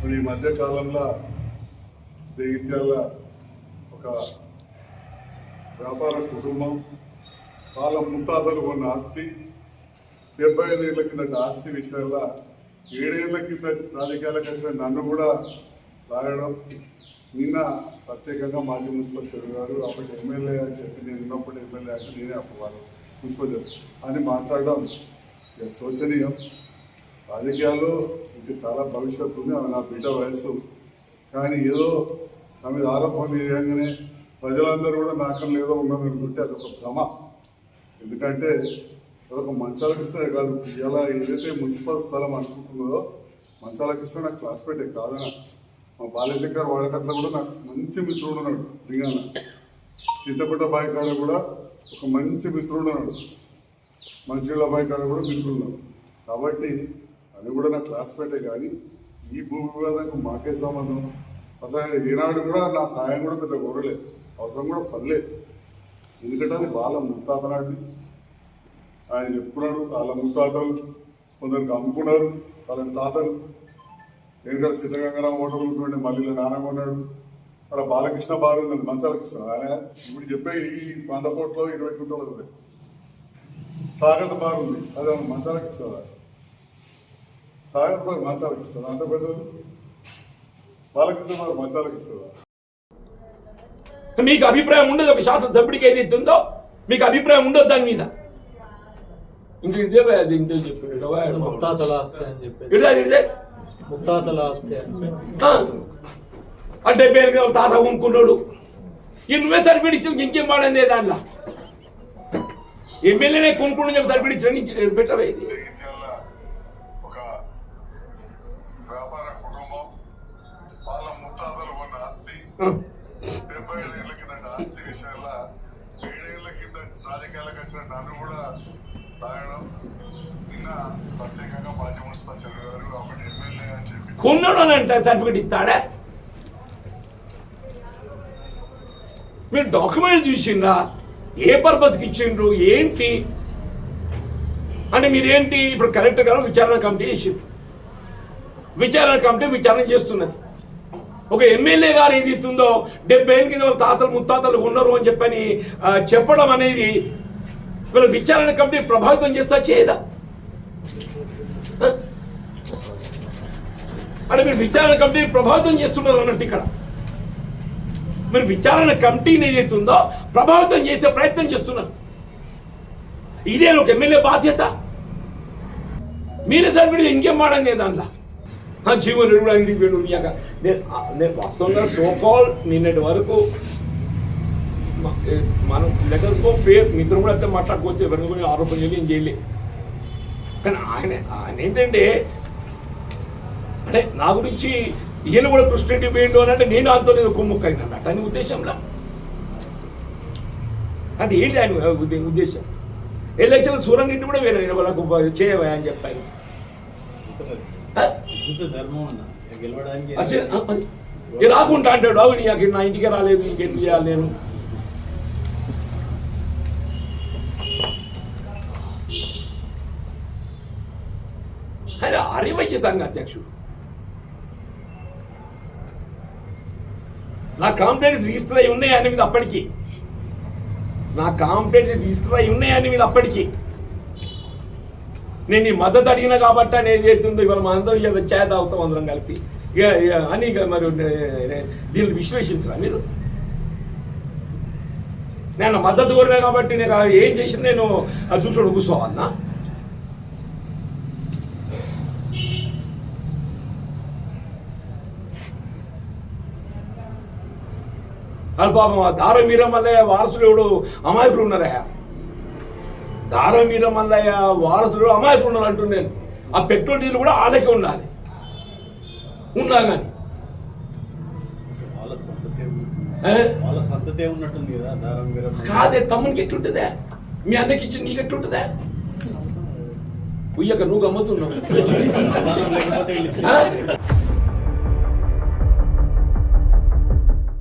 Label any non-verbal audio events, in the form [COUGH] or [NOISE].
మరి ఈ మధ్యకాలంలో జగిత్యాల ఒక వ్యాపార కుటుంబం వాళ్ళ ముత్తాతలు కొన్న ఆస్తి డెబ్బై ఐదు ఏళ్ళ కిందట ఆస్తి విషయాల్లో ఏడేళ్ళ కింద రాజకీయాలకు వచ్చిన నన్ను కూడా రాయడం నిన్న ప్రత్యేకంగా మాజీ మున్సిపల్ చెరువు గారు అప్పటి ఎమ్మెల్యే అని చెప్పి నేను ఉన్నప్పుడు ఎమ్మెల్యే అంటే నేనే అప్పవారు మున్సిపల్ అని మాట్లాడడం శోచనీయం. రాజకీయాల్లో ఇంకా చాలా భవిష్యత్తు ఉంది. అది నా బిడ్డ వయసు కానీ ఏదో నా మీద ఆరోపణ చేయగానే ప్రజలందరూ కూడా నాకన్నా ఏదో ఉన్నది అనుకుంటే అది ఒక భ్రమ. ఎందుకంటే అదొక మంచాల కృష్ణ కాదు. ఇలా ఏదైతే మున్సిపల్ స్థలం అనుకుంటున్నదో మంచాల కృష్ణ నాకు క్లాస్మేటే కాదన మా బాలశంకర్ వాళ్ళకట్లా కూడా నాకు మంచి మిత్రుడు ఉన్నాడు. దిగాన చింతపట్ట బాయి కాడ కూడా ఒక మంచి మిత్రుడు ఉన్నాడు. మంచినీళ్ళ బాయి కాడ కూడా మిత్రుడు ఉన్నాడు. కాబట్టి అది కూడా నా క్లాస్మేటే కానీ ఈ భూమి వివాదానికి మాకే సంబంధం. అసలు ఈనాడు కూడా నా సాయం కూడా పెద్ద కోరలేదు అవసరం కూడా పర్లేదు ఎందుకంటే అది వాళ్ళ ముత్తాత ఆయన చెప్పుకున్నాడు వాళ్ళ ముత్తాతలు కొందరికి అమ్ముకున్నారు వాళ్ళ తాతలు. ఎందుకంటే సిద్ధగంగారావు హోటల్ ఉంటుండే మళ్ళీ నానగొన్నాడు ఉన్నాడు. అక్కడ బాలకృష్ణ బారు ఉంది మంచాల కృష్ణ. ఆయన ఇప్పుడు చెప్పే ఈ వంద కోట్లో ఇరవై కుంటలు ఉంది. సాగత బాగుంది ఉంది అదే మంచాల కృష్ణ. సాగత బార్ మంచాల కృష్ణ అంత పెద్దది బాలకృష్ణ బారు మంచాల కృష్ణ మీకు అభిప్రాయం ఉండదు ఒక శాసనసభ్యుడికి ఏదైతే ఉందో మీకు అభిప్రాయం ఉండదు దాని మీద. ఇంక ఇదే భయ, అది ఇంకే చెప్పాడు? ముత్తాతల ఆస్తి అని ఇదే ముత్తాతల ఆస్తి. అంటే పేరు తాత కొనుక్కున్నాడు ఈ నువ్వే సర్టిఫికేట్ ఇంకేం వాడండి దాంట్లో? ఎమ్మెల్యేనే కొనుక్కుంటూ చెప్పి సర్టిఫికేట్ బెటర్ ఆస్తి ఆ. డెబ్బై ఐదేళ్ళ కింద ఆస్తి విషయాల్లో ఏడేళ్ళ కింద రాజకీయాలకు వచ్చిన నన్ను కూడా తాగడం నిన్న ప్రత్యేకంగా మాజీ మున్సిపల్ చైర్మన్ గారు అప్పటి ఎమ్మెల్యే అని చెప్పి కొన్నాడు అని అంటే సర్టిఫికేట్ ఇస్తాడా? మీరు డాక్యుమెంట్ చూసిండ్రా? ఏ పర్పస్కి ఇచ్చిండ్రు? ఏంటి? అంటే మీరేంటి? ఇప్పుడు కలెక్టర్ గారు విచారణ కమిటీ చేసిండ్రు. విచారణ కమిటీ విచారణ చేస్తున్నది. ఒక ఎమ్మెల్యే గారు ఏది ఇస్తుందో డెబ్బై ఏళ్ళ కింద వాళ్ళ తాతలు ముత్తాతలు ఉన్నారు అని చెప్పని చెప్పడం అనేది వీళ్ళ విచారణ కమిటీ ప్రభావితం చేస్తా చేయదా? అంటే మీరు విచారణ కమిటీ ప్రభావితం చేస్తున్నారు అన్నట్టు ఇక్కడ. మీరు విచారణ కమిటీని ఏదైతే ఉందో ప్రభావితం చేసే ప్రయత్నం చేస్తున్నారు. ఇదే ఒక ఎమ్మెల్యే బాధ్యత. మీరే సర్టిఫికేట్ ఇంకేం వాడండి దాంట్లో ఆ జీవన్ కూడా ఇంటికి పోయి ఉన్నాక నేను నేను వాస్తవంగా సోకాల్ నిన్నటి వరకు మనం లెటర్స్ గో ఫేర్ మిత్రులు కూడా అయితే మాట్లాడుకోవచ్చు. ఎవరిని కూడా ఆరోపణ చేయలేదు ఏం చేయలే కానీ ఆయన ఆయన ఏంటంటే అంటే నా గురించి ఈయన కూడా కృష్ణరెడ్డి పోయిండు అని అంటే నేను అంతో లేదు కుమ్ముక్క అయినా అని ఉద్దేశంలో? అంటే ఏంటి ఆయన ఉద్దేశం? ఎలక్షన్ సూర్యరెడ్డి కూడా వేరే వాళ్ళకు చేయవా అని చెప్పాను రాకుంటా అంటాడు? అవును నాకు నా ఇంటికి రాలేదు ఇంకెందుకు చేయాలి నేను? ఆయన ఆర్యవైశ్య సంఘ అధ్యక్షుడు. నా కాంప్లైంట్స్ రిజిస్టర్ అయి ఉన్నాయి ఆయన మీద అప్పటికి. నా కాంప్లైంట్స్ రిజిస్టర్ అయి ఉన్నాయి ఆయన మీద అప్పటికి. నేను ఈ మద్దతు అడిగిన కాబట్టి నేను చేస్తుందో ఇవాళ మా అందరం ఇవాళ ఛాయ్ తాగుతాం అందరం కలిసి. ఇక అని ఇక మరి దీన్ని విశ్లేషించరా మీరు? నేను మద్దతు కోరినా కాబట్టి నేను ఏం చేసిన నేను అది చూసుకోడు కూర్చోవాలన్నా అది పాపం ఆ దారం వీర మల్లయ్య వారసులు ఎవడు? అమాయకులు ఉన్నారా? దారం వీర మల్లయ్య వారసులు అమాయకులు ఉన్నారు అంటున్నాను ఆ పెట్రోల్ డీజిల్ కూడా ఆడకే ఉండాలి. ఉన్నా కానీ కదా తమ్మునికి ఎట్లుంటుందే? మీ అన్నకి ఇచ్చి నీకు ఎట్లుంటుందే ఉయ్యక నువ్వు గమ్మతున్నావు? [LAUGHS]